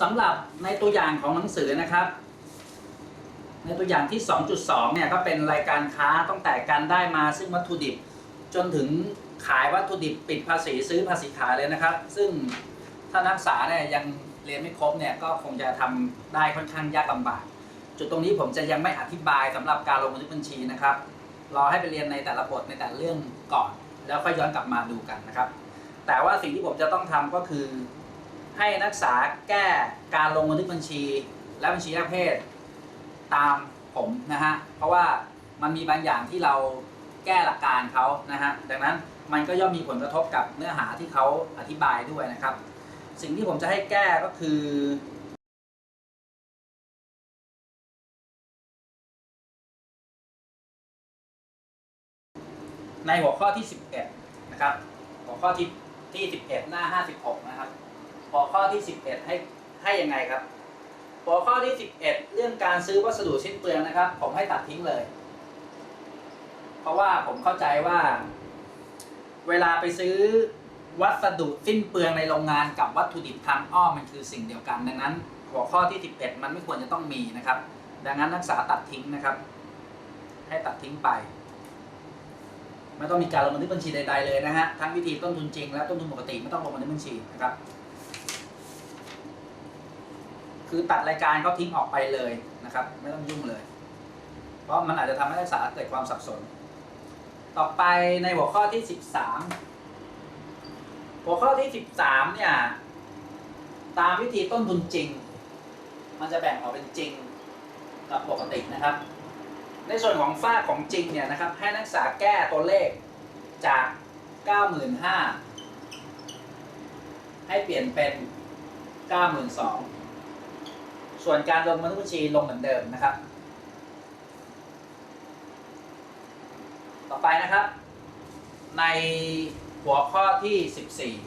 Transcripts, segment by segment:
สำหรับในตัวอย่างของหนังสือนะครับ ในตัวอย่างที่ 2.2 เนี่ยก็เป็นรายการค้าตั้งแต่การได้มาซึ่งวัตถุดิบ จนถึงขายวัตถุดิบปิดภาษีซื้อภาษีขายเลยนะครับ ซึ่งถ้านักศึกษาเนี่ยยังเรียนไม่ครบเนี่ยก็คงจะทำได้ค่อนข้างยากลำบาก จุดตรงนี้ผมจะยังไม่อธิบายสำหรับการลงบันทึกบัญชีนะครับรอให้ไปเรียนในแต่ละบทในแต่ละเรื่องก่อน แล้วค่อยย้อนกลับมาดูกันนะครับ แต่ว่าสิ่งที่ผมจะต้องทำก็คือ ให้นักศึกษาแก้การลงบันทึกบัญชี และบัญชีแยกเพศตามผมนะฮะ เพราะว่ามันมีบางอย่างที่เราแก้หลักการเขานะฮะ ดังนั้นมันก็ย่อมมีผลกระทบกับเนื้อหาที่เขาอธิบายด้วยนะครับ สิ่งที่ผมจะให้แก้ก็คือในหัวข้อที่ 11 นะครับ หัวข้อที่ที่ 11 หน้า 56 นะครับ หัวข้อที่ 11 ให้ให้ยังไงครับ หัวข้อที่ 11 เรื่องการซื้อวัสดุสิ้นเปลืองนะครับ ผมให้ตัดทิ้งเลย เพราะว่าผมเข้าใจว่า เวลาไปซื้อวัสดุสิ้นเปลืองในโรงงานกับวัตถุดิบทางอ้อมมันคือสิ่งเดียวกันดังนั้น หัวข้อที่ 11 มันไม่ควรจะต้องมีนะครับ ดังนั้นนักศึกษาตัดทิ้งนะครับ ให้ตัดทิ้งไปไม่ต้องมีการลงบันทึกบัญชีใดๆเลยนะฮะทั้งวิธีต้นทุนจริงและต้นทุนปกติไม่ต้องลงบันทึกบัญชีนะครับ คือตัดรายการเขาทิ้งออกไปเลยนะครับ ไม่ต้องยุ่งเลย เพราะมันอาจจะทำให้นักศึกษาเกิดความสับสน ต่อไปในหัวข้อที่ 13 หัวข้อที่ 13 เนี่ย ตามวิธีต้นทุนจริง มันจะแบ่งออกเป็นจริงกับปกตินะครับ ในส่วนของฝ้าของจริงเนี่ยนะครับ ให้นักศึกษาแก้ตัวเลขจาก 95,000ให้เปลี่ยนเป็น 92,000 ส่วนการลงบันทึกบัญชีลงเหมือนเดิมนะครับ ต่อไปนะครับ ในหัวข้อที่ 14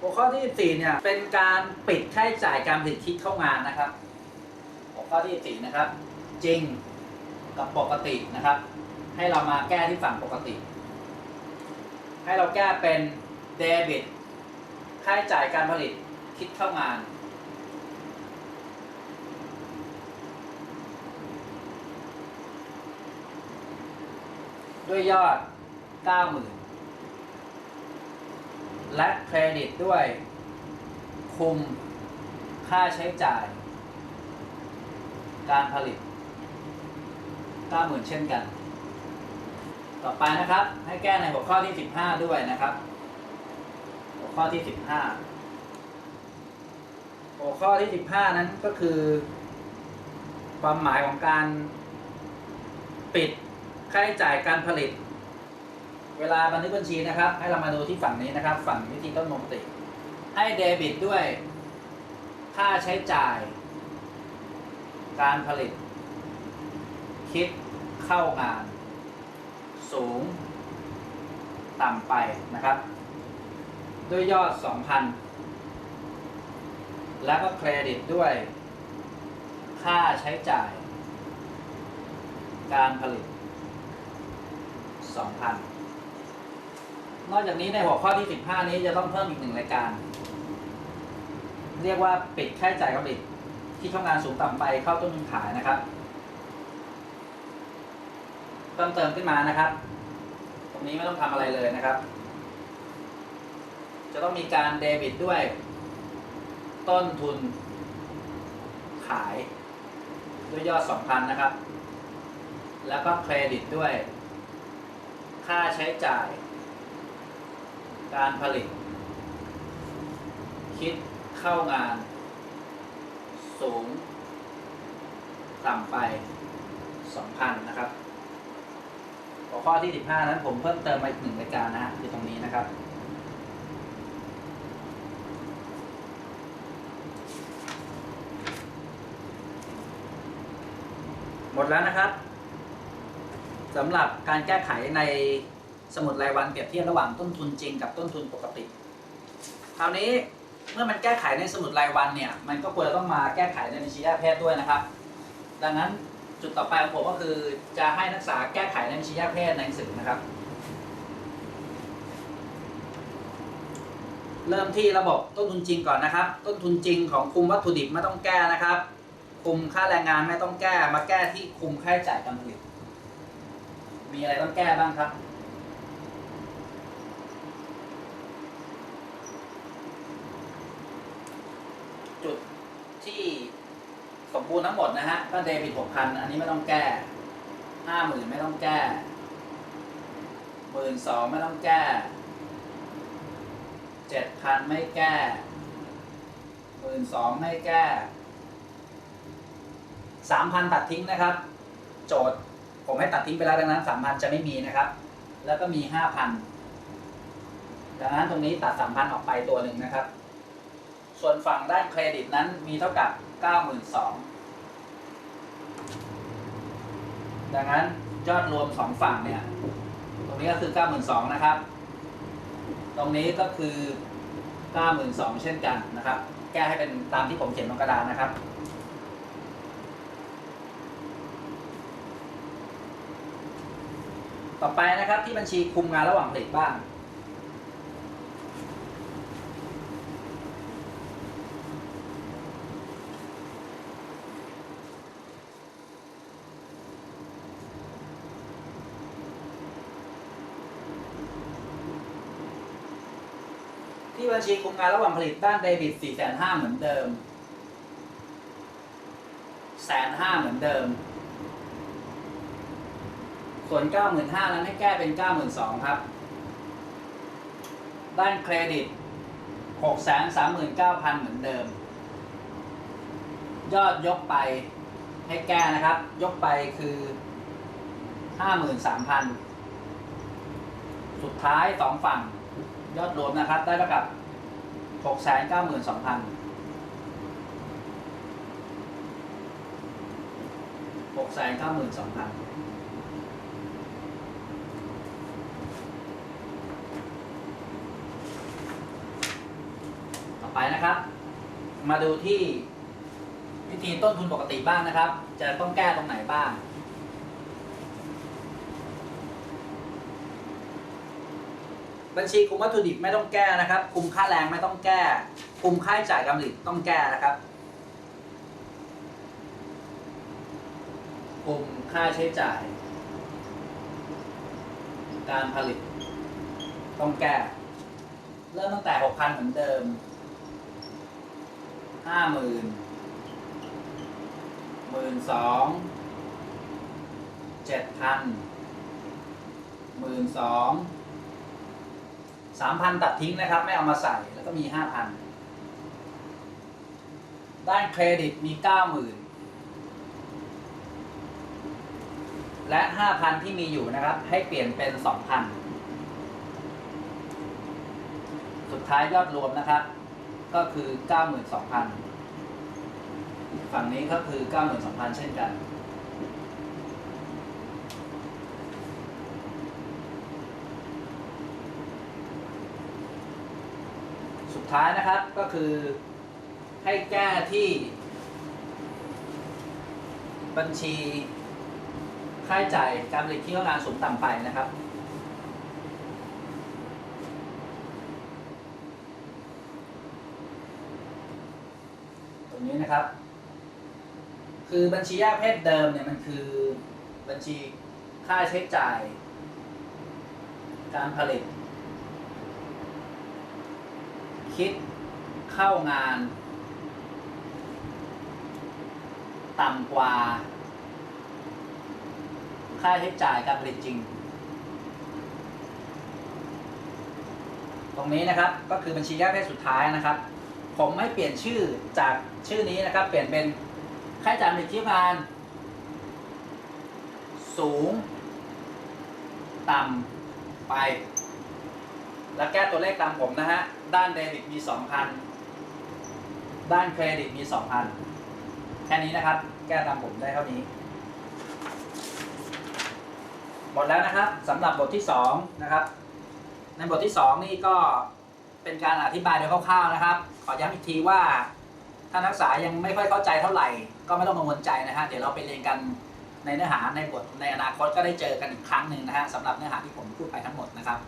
หัวข้อที่14เนี่ยเป็นการปิดค่าใช้จ่ายการผลิตคิดเข้างานนะครับ หัวข้อที่14นะครับ จริงกับปกตินะครับ ให้เรามาแก้ที่ฝั่งปกติ ให้เราแก้เป็นเดบิตค่าใช้จ่ายการผลิตคิดเข้างาน ด้วยยอด 90,000 และเครดิตด้วย คุมค่าใช้จ่าย การผลิต 90,000 เช่นกัน ต่อไปนะครับ ให้แก้ในหัวข้อที่ 15 ด้วยนะครับ หัวข้อที่ 15 หัวข้อที่ 15 นั้นก็คือ ความหมายของการปิดค่าใช้จ่ายการผลิต เวลาบันทึกบัญชีนะครับ ให้เรามาดูที่ฝั่งนี้นะครับ ฝั่งวิธีต้นปกติ ให้เดบิตด้วย ค่าใช้จ่าย การผลิต คิดเข้างาน สูง ต่ำไปนะครับ ด้วยยอด 2,000 แล้วก็เครดิตด้วย ค่าใช้จ่าย การผลิต 2,000 นอกจากนี้ในหัวข้อที่ 15 นี้จะต้องเพิ่มอีกหนึ่งรายการ เรียกว่าปิดค่าใช้จ่ายการผลิตที่ช่องงานสูงต่ำไปเข้าต้นทุนขายนะครับ เพิ่มเติมขึ้นมานะครับ ตรงนี้ไม่ต้องทำอะไรเลยนะครับ จะต้องมีการเดบิตด้วย ต้นทุน ขายด้วยยอด 2,000 นะครับ แล้วก็เครดิตด้วย ค่าใช้จ่าย การผลิต คิดเข้างาน สูง ต่ำไป 2,000 นะครับ หัวข้อที่ 15 นั้นผมเพิ่มเติมมาอีกหนึ่งรายการนะฮะคือตรงนี้นะครับ หมดแล้วนะครับสำหรับการแก้ไขในสมุดรายวันเปรียบเทียบระหว่างต้นทุนจริงกับต้นทุนปกติ คราวนี้เมื่อมันแก้ไขในสมุดรายวันเนี่ย มันก็ควรจะต้องมาแก้ไขในบัญชีแยกเพศด้วยนะครับ ดังนั้น จุดต่อไปของผมก็คือจะให้นักศึกษาแก้ไขในวิชาเพศในหนังสือนะครับ เริ่มที่ระบบต้นทุนจริงก่อนนะครับ ต้นทุนจริงของคุมวัตถุดิบไม่ต้องแก้นะครับ คุมค่าแรงงานไม่ต้องแก้มาแก้ที่คุมค่าใช้จ่ายการผลิต มีอะไรต้องแก้บ้างครับจุดที่ สมบูรณ์ทั้งหมดนะฮะก็เดบิตหกพันอันนี้ไม่ต้องแก้ห้าหมื่นไม่ต้องแก้หมื่นสองไม่ต้องแก้เจ็ดพันไม่แก้หมื่นสองไม่แก้สามพันตัดทิ้งนะครับ โจทย์ผมให้ตัดทิ้งไปแล้วดังนั้นสามพันจะไม่มีนะครับ แล้วก็มีห้าพันดังนั้นตรงนี้ตัดสามพันออกไปตัวหนึ่งนะครับ ส่วนฝั่งด้านเครดิตนั้นมีเท่ากับ 92,000ดังนั้นยอดรวมสองฝั่งเนี่ย ตรงนี้ก็คือ92,000นะครับ ตรงนี้ก็คือ92,000เช่นกันนะครับ แก้ให้เป็นตามที่ผมเขียนบนกระดานนะครับต่อไปนะครับที่บัญชีคุมงานระหว่างผลิตบ้าง บัญชีคุมงานระหว่างผลิตด้านเดบิต4 5 0 0 0เหมือนเดิมแสนห้าเหมือนเดิม ส่วน95,000นั้นให้แก้เป็น92,000ครับด้านเครดิต639,000เหมือนเดิม ยอดยกไปให้แก้นะครับ ยกไปคือ53,000สุดท้ายสองฝั่งยอดรวมนะครับ ได้เท่ากับ 692,000 692,000ต่อไปนะครับ มาดูที่วิธีต้นทุนปกติบ้างนะครับ จะต้องแก้ตรงไหนบ้าง บัญชีคุมวัตถุดิบไม่ต้องแก้นะครับ คุมค่าแรงไม่ต้องแก้ คุมค่าใช้จ่ายการผลิตต้องแก้นะครับคุมค่าใช้จ่าย การผลิต ต้องแก้ เริ่มตั้งแต่หกพันเหมือนเดิมห้าหมื่นหมื่นสองเจ็ดพันหมื่นสอง สามพันตัดทิ้งนะครับ ไม่เอามาใส่แล้วก็มีห้าพันด้านเครดิตมีเก้าหมื่นและห้าพันที่มีอยู่นะครับ ให้เปลี่ยนเป็นสองพันสุดท้ายยอดรวมนะครับ ก็คือเก้าหมื่นสองพันฝั่งนี้ก็คือเก้าหมื่นสองพันเช่นกัน ท้ายนะครับก็คือให้แก้ที่ บัญชีค่าใช้จ่ายการผลิตที่ต้องการสูงต่ำไปนะครับ ตรงนี้นะครับ คือบัญชีแยกเพศเดิมเนี่ยมันคือบัญชีค่าใช้จ่าย การผลิต คิดเข้างาน ต่ำกว่า ค่าใช้จ่ายการผลิตจริง ตรงนี้นะครับก็คือบัญชีแยกเพศสุดท้ายนะครับ ผมไม่เปลี่ยนชื่อจากชื่อนี้นะครับ เปลี่ยนเป็นค่าใช้จ่ายผลิตที่งาน สูง ต่ำไป แล้วแก้ตัวเลขตามผมนะฮะ ด้านเดบิตมี 2,000 ด้านเครดิตมี 2,000 แค่นี้นะครับ แก้ตามผมได้เท่านี้ หมดแล้วนะครับสำหรับบทที่ 2 นะครับ ในบทที่ 2 นี่ก็เป็นการอธิบายโดยคร่าวๆนะครับ ขอย้ำอีกทีว่า ถ้านักศึกษายังไม่ค่อยเข้าใจเท่าไหร่ ก็ไม่ต้องกังวลใจนะฮะ เดี๋ยวเราไปเรียนกันในเนื้อหาในบทในอนาคตก็ได้เจอกันอีกครั้งหนึ่งนะฮะสำหรับเนื้อหาที่ผมพูดไปทั้งหมดนะครับ